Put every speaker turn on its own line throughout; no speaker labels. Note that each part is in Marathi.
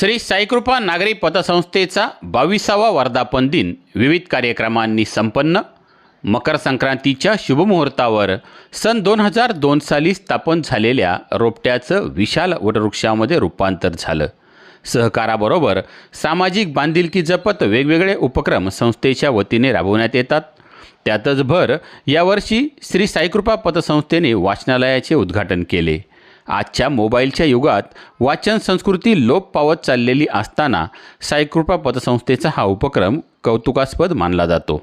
श्री साईकृपा नागरी पतसंस्थेचा बावीसावा वर्धापन दिन विविध कार्यक्रमांनी संपन्न. मकर संक्रांतीच्या शुभमुहूर्तावर सन दोन हजार दोन साली स्थापन झालेल्या रोपट्याचं विशाल वटवृक्षामध्ये रूपांतर झालं. सहकाराबरोबर सामाजिक बांधिलकी जपत वेगवेगळे उपक्रम संस्थेच्या वतीने राबवण्यात येतात. त्यातच भर यावर्षी श्री साईकृपा पतसंस्थेने वाचनालयाचे उद्घाटन केले. आजच्या मोबाईलच्या युगात वाचन संस्कृती लोप पावत चाललेली असताना साईकृपा पतसंस्थेचा हा उपक्रम कौतुकास्पद मानला जातो.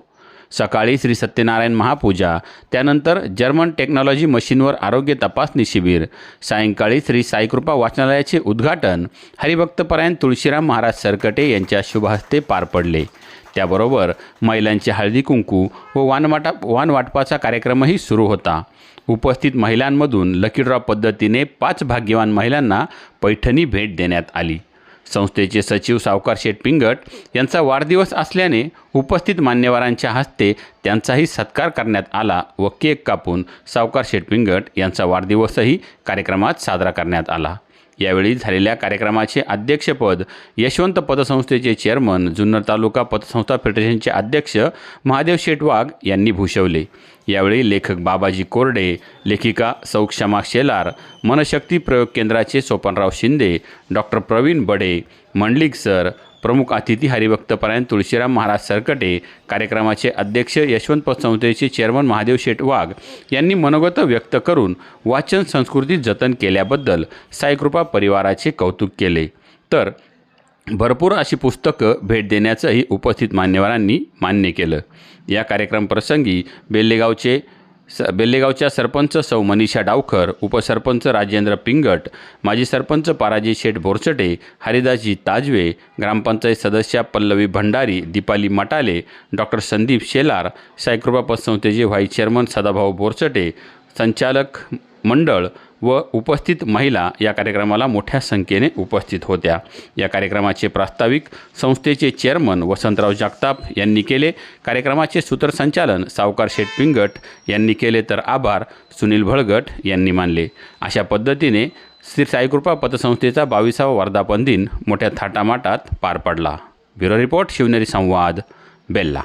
सकाळी श्री सत्यनारायण महापूजा त्यानंतर जर्मन टेक्नॉलॉजी मशीनवर आरोग्य तपासणी शिबिर सायंकाळी श्री साईकृपा वाचनालयाचे उद्घाटन हरिभक्तपरायण तुळशीराम महाराज सरकटे यांच्या शुभहस्ते पार पडले. त्याबरोबर महिलांचे हळदी कुंकू व वानवाटा वानवाटपाचा कार्यक्रमही सुरू होता. उपस्थित महिलांमधून लकी ड्रॉ पद्धतीने पाच भाग्यवान महिलांना पैठणी भेट देण्यात आली. संस्थेचे सचिव सावकार शेठ पिंगट यांचा वाढदिवस असल्याने उपस्थित मान्यवरांच्या हस्ते त्यांचाही सत्कार करण्यात आला व केक कापून सावकार शेठ पिंगट यांचा वाढदिवसही कार्यक्रमात साजरा करण्यात आला. यावेळी झालेल्या कार्यक्रमाचे अध्यक्षपद यशवंत पतसंस्थेचे चेअरमन जुन्नर तालुका पतसंस्था फेडरेशनचे अध्यक्ष महादेव शेठ वाघ यांनी भूषवले. यावेळी लेखक बाबाजी कोरडे लेखिका सौक्षमा शेलार मनशक्ती प्रयोग केंद्राचे सोपनराव शिंदे डॉक्टर प्रवीण बडे मंडलिक सर प्रमुख अतिथी हरिभक्तपरायण तुळशीराम महाराज सरकटे कार्यक्रमाचे अध्यक्ष यशवंत संस्थेचे चेअरमन महादेव शेठ वाघ यांनी मनोगत व्यक्त करून वाचन संस्कृती जतन केल्याबद्दल साईकृपा परिवाराचे कौतुक केले. तर भरपूर अशी पुस्तकं भेट देण्याचंही उपस्थित मान्यवरांनी मान्य केलं. या कार्यक्रमप्रसंगी बेल्लेगावचे स बेल्लेगावच्या सरपंच सौ मनीषा डावखर उपसरपंच राजेंद्र पिंगट माजी सरपंच पाराजी शेठ बोरचटे हरिदासजी ताजवे ग्रामपंचायत सदस्या पल्लवी भंडारी दीपाली मटाले डॉक्टर संदीप शेलार सायकृपा पतसंस्थेचे व्हाईस चेअरमन सदाभाऊ बोरचटे संचालक मंडळ व उपस्थित महिला या कार्यक्रमाला मोठ्या संख्येने उपस्थित होत्या. या कार्यक्रमाचे प्रास्ताविक संस्थेचे चेअरमन वसंतराव जगताप यांनी केले. कार्यक्रमाचे सूत्रसंचालन सावकार शेठ पिंगट यांनी केले तर आभार सुनील भळगट यांनी मानले. अशा पद्धतीने श्री साईकृपा पतसंस्थेचा बावीसावा वर्धापन दिन मोठ्या थाटामाटात पार पडला. ब्युरो रिपोर्ट शिवनेरी संवाद बेल्ला.